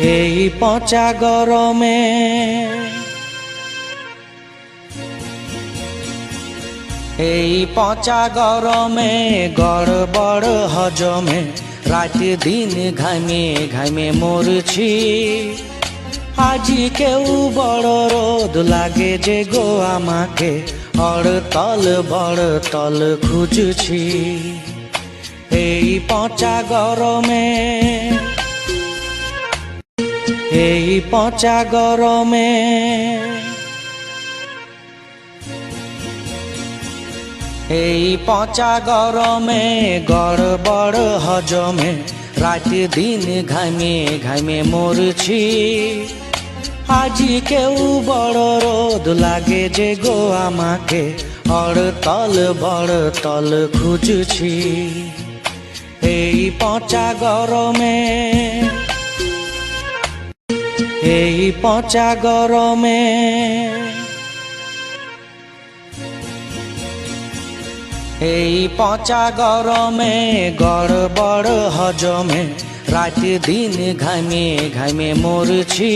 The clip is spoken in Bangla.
এই পচা গরমে। এই পচা গরমে গড়বড় হজমে। রাত দিন ঘামে ঘামে মরছি। আজি কেউ বড় রোদ লাগে যে গো আমাকে। অড়তল বড় তল খুঁজছি। এই পচা গরমে এই পচা গরমে। এই পচা গরমে, গড়বড় হজমে। রাত দিন ঘামে ঘামে মরছি। আজি কেউ বড় রোদ লাগে যে গো আমাকে। অড়তল বড় তল খুঁজছি। এই পচা গরমে এই পচা গরমে। এই পচা গরমে গড়বড় হজমে। রাত দিন ঘামে ঘামে মরছি।